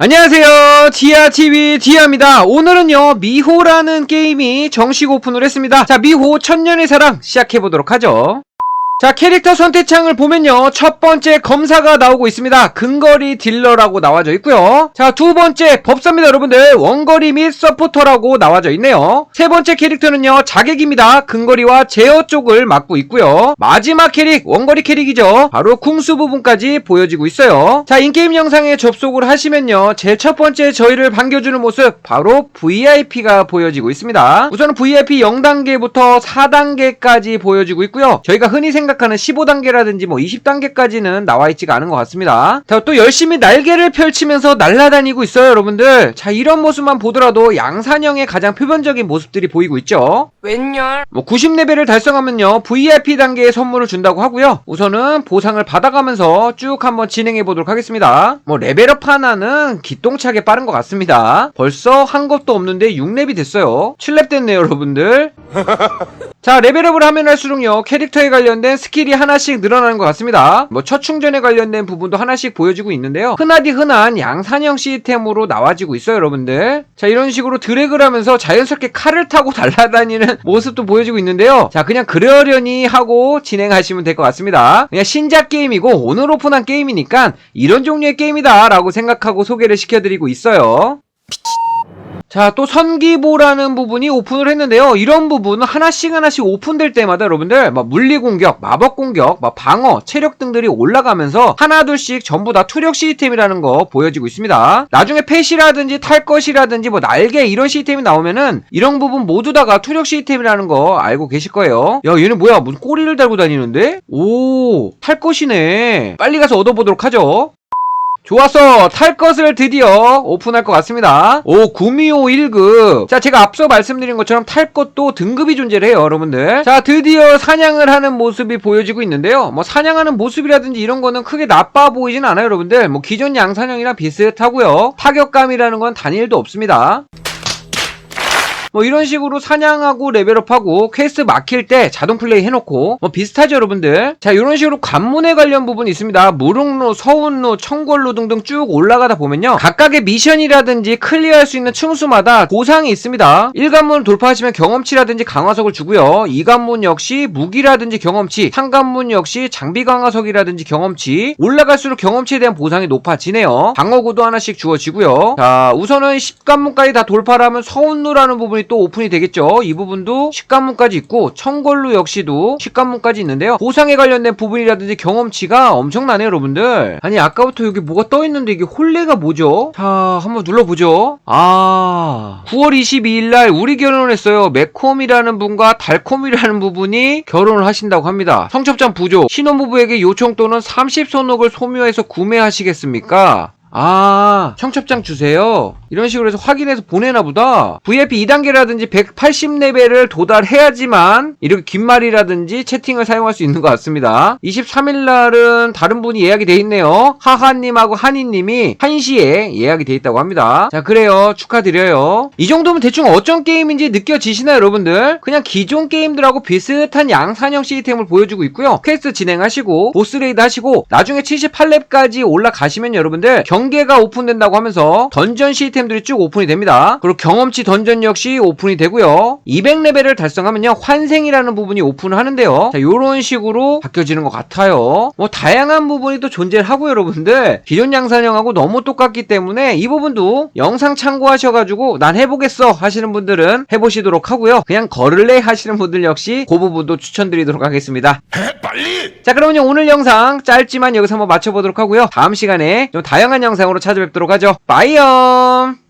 안녕하세요. 디아TV 디아입니다. 오늘은요, 미호라는 게임이 정식 오픈을 했습니다. 자, 미호 천년의 사랑 시작해보도록 하죠. 자, 캐릭터 선택창을 보면요, 첫 번째 검사가 나오고 있습니다. 근거리 딜러라고 나와져 있고요. 자, 두 번째 법사입니다, 여러분들. 원거리 및 서포터라고 나와져 있네요. 세 번째 캐릭터는요, 자객입니다. 근거리와 제어 쪽을 맡고 있고요. 마지막 캐릭, 원거리 캐릭이죠. 바로 쿵수 부분까지 보여지고 있어요. 자, 인게임 영상에 접속을 하시면요, 제일 첫 번째 저희를 반겨주는 모습, 바로 VIP가 보여지고 있습니다. 우선 은 VIP 0단계부터 4단계까지 보여지고 있고요. 저희가 흔히 생각 하는 15단계라든지 뭐 20단계까지는 나와 있지가 않은 것 같습니다. 자, 또 열심히 날개를 펼치면서 날아다니고 있어요, 여러분들. 자, 이런 모습만 보더라도 양산형의 가장 표변적인 모습들이 보이고 있죠. 웬열? 뭐 90레벨을 달성하면요 VIP 단계의 선물을 준다고 하고요 우선은 보상을 받아가면서 쭉 한번 진행해 보도록 하겠습니다 뭐 레벨업 하나는 기똥차게 빠른 것 같습니다 벌써 한 것도 없는데 6렙이 됐어요 7렙 됐네요 여러분들 자 레벨업을 하면 할수록요 캐릭터에 관련된 스킬이 하나씩 늘어나는 것 같습니다. 뭐 첫 충전에 관련된 부분도 하나씩 보여지고 있는데요. 흔하디 흔한 양산형 시스템으로 나와지고 있어요 여러분들. 자 이런 식으로 드래그를 하면서 자연스럽게 칼을 타고 날아다니는 모습도 보여지고 있는데요. 자 그냥 그러려니 하고 진행하시면 될 것 같습니다. 그냥 신작 게임이고 오늘 오픈한 게임이니까 이런 종류의 게임이다 라고 생각하고 소개를 시켜드리고 있어요 자, 또 선기보라는 부분이 오픈을 했는데요. 이런 부분은 하나씩 하나씩 오픈될 때마다 여러분들 막 물리 공격, 마법 공격, 막 방어, 체력 등들이 올라가면서 하나 둘씩 전부 다 투력 시스템이라는 거 보여지고 있습니다. 나중에 펫이라든지 탈 것이라든지 뭐 날개 이런 시스템이 나오면은 이런 부분 모두 다가 투력 시스템이라는 거 알고 계실 거예요. 야, 얘는 뭐야? 무슨 꼬리를 달고 다니는데? 오, 탈 것이네. 빨리 가서 얻어보도록 하죠. 좋았어. 탈 것을 드디어 오픈할 것 같습니다. 오 구미호 1급. 자 제가 앞서 말씀드린 것처럼 탈 것도 등급이 존재를 해요 여러분들. 자 드디어 사냥을 하는 모습이 보여지고 있는데요. 뭐 사냥하는 모습이라든지 이런 거는 크게 나빠 보이진 않아요 여러분들. 뭐 기존 양사냥이랑 비슷하고요. 타격감이라는 건 단일도 없습니다 뭐 이런 식으로 사냥하고 레벨업하고 퀘스트 막힐 때 자동 플레이 해놓고 뭐 비슷하죠 여러분들? 자 이런 식으로 관문에 관련 부분이 있습니다. 무릉로 서운로 청궐로 등등 쭉 올라가다 보면요. 각각의 미션이라든지 클리어할 수 있는 층수마다 보상이 있습니다. 1관문 돌파하시면 경험치라든지 강화석을 주고요. 2관문 역시 무기라든지 경험치 3관문 역시 장비 강화석이라든지 경험치. 올라갈수록 경험치에 대한 보상이 높아지네요. 방어구도 하나씩 주어지고요. 자 우선은 10관문까지 다 돌파를 하면 서운로라는 부분이 또 오픈이 되겠죠. 이 부분도 10관문까지 있고 청걸루 역시도 10관문까지 있는데요. 보상에 관련된 부분이라든지 경험치가 엄청나네요, 여러분들. 아니 아까부터 여기 뭐가 떠 있는데 이게 홀레가 뭐죠? 자, 한번 눌러보죠. 아, 9월 22일 날 우리 결혼을 했어요. 매콤이라는 분과 달콤이라는 부분이 결혼을 하신다고 합니다. 성첩장 부조. 신혼부부에게 요청 또는 30손옥을 소묘해서 구매하시겠습니까? 아, 청첩장 주세요. 이런 식으로 해서 확인해서 보내나 보다. VIP 2단계라든지 180레벨을 도달해야지만 이렇게 긴 말이라든지 채팅을 사용할 수 있는 것 같습니다. 23일 날은 다른 분이 예약이 돼 있네요. 하하님하고 한이님이 1시에 예약이 돼 있다고 합니다. 자, 그래요. 축하드려요. 이 정도면 대충 어떤 게임인지 느껴지시나요, 여러분들? 그냥 기존 게임들하고 비슷한 양산형 시스템을 보여주고 있고요. 퀘스트 진행하시고, 보스 레이드 하시고, 나중에 78렙까지 올라가시면 여러분들 경 계가 오픈된다고 하면서 던전 시스템들이 쭉 오픈이 됩니다. 그리고 경험치 던전 역시 오픈이 되고요. 200레벨을 달성하면요. 환생이라는 부분이 오픈을 하는데요. 자, 요런 식으로 바뀌어지는 것 같아요. 뭐 다양한 부분이 또 존재를 하고 여러분들 기존 양산형하고 너무 똑같기 때문에 이 부분도 영상 참고하셔가지고 난 해보겠어 하시는 분들은 해보시도록 하고요. 그냥 걸을래 하시는 분들 역시 그 부분도 추천드리도록 하겠습니다. 빨리! 자 그러면 오늘 영상 짧지만 여기서 한번 마쳐보도록 하고요 다음 시간에 좀 다양한 영상으로 찾아뵙도록 하죠. 빠이염